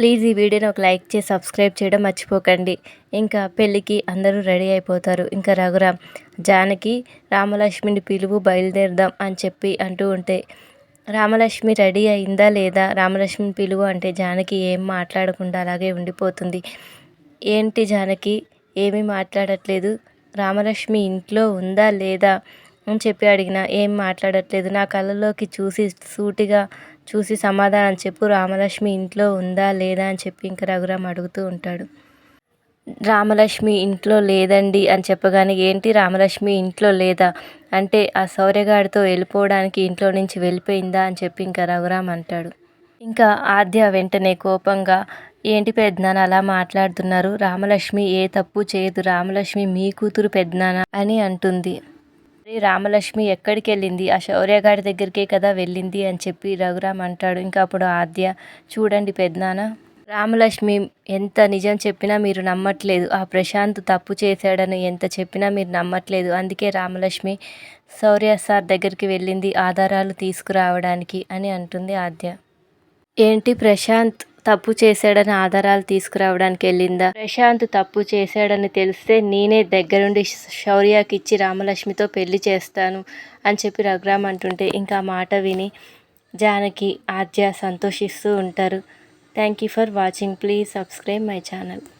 Please ఈ వీడియోని ఒక లైక్ చేసి సబ్స్క్రైబ్ చేయడం మర్చిపోకండి. ఇంకా పెళ్ళికి అందరూ రెడీ అయిపోతారు. ఇంకా రఘురామ్ జానకి రామలక్ష్మిని పిలువు బయలుదేరదాం అని చెప్పి అంటూ ఉంటే రామలక్ష్మి రెడీ అయిందా లేదా? రామలక్ష్మిని పిలువు అంటే జానకి ఏం మాట్లాడకుండా అలాగే ఉండిపోతుంది. ఏంటి జానకి? ఏమీ మాట్లాడట్లేదు. రామలక్ష్మి ఇంట్లో ఉందా లేదా? అని చెప్పి అడిగిన ఏం మాట్లాడట్లేదు. నా కళ్ళలోకి చూసి సూటిగా చూసి సమాధానం చెప్పు రామలక్ష్మి ఇంట్లో ఉందా లేదా అని చెప్పి ఇంకా రఘురామ్ అడుగుతూ ఉంటాడు. రామలక్ష్మి ఇంట్లో లేదండి అని చెప్పగానే ఏంటి రామలక్ష్మి ఇంట్లో లేదా? అంటే ఆ సౌర్యగాడితో వెళ్ళిపోవడానికి ఇంట్లో నుంచి వెళ్ళిపోయిందా? అని చెప్పి ఇంకా రఘురామ్ అంటాడు. ఇంకా ఆద్య వెంటనే కోపంగా ఏంటి పెద్దనాన్న అలా మాట్లాడుతున్నారు? రామలక్ష్మి ఏ తప్పు చేయదు. రామలక్ష్మి మీ కూతురు పెద్దనాన్న అని అంటుంది. రామలక్ష్మి ఎక్కడికి వెళ్ళింది ఆ శౌర్యగాడి దగ్గరికే కదా వెళ్ళింది అని చెప్పి రఘురామ్ అంటాడు. ఇంకా అప్పుడు ఆద్య చూడండి పెద్దనాన్న రామలక్ష్మి ఎంత నిజం చెప్పినా మీరు నమ్మట్లేదు. ఆ ప్రశాంత్ తప్పు చేశాడని ఎంత చెప్పినా మీరు నమ్మట్లేదు. అందుకే రామలక్ష్మి శౌర్య సార్ దగ్గరికి వెళ్ళింది ఆధారాలు తీసుకురావడానికి అని అంటుంది ఆద్య. ఏంటి ప్రశాంత్? తప్పు చేశాడని ఆధారాలు తీసుకురావడానికి వెళ్ళిందా? ప్రశాంత్ తప్పు చేశాడని తెలిస్తే నేనే దగ్గరుండి శౌర్యకి ఇచ్చి రామలక్ష్మితో పెళ్ళి చేస్తాను అని చెప్పి రఘురామ్ అంటుంటే ఇంకా మాట విని జానకి ఆద్య సంతోషిస్తూ ఉంటారు. Thank you for watching. Please subscribe my channel.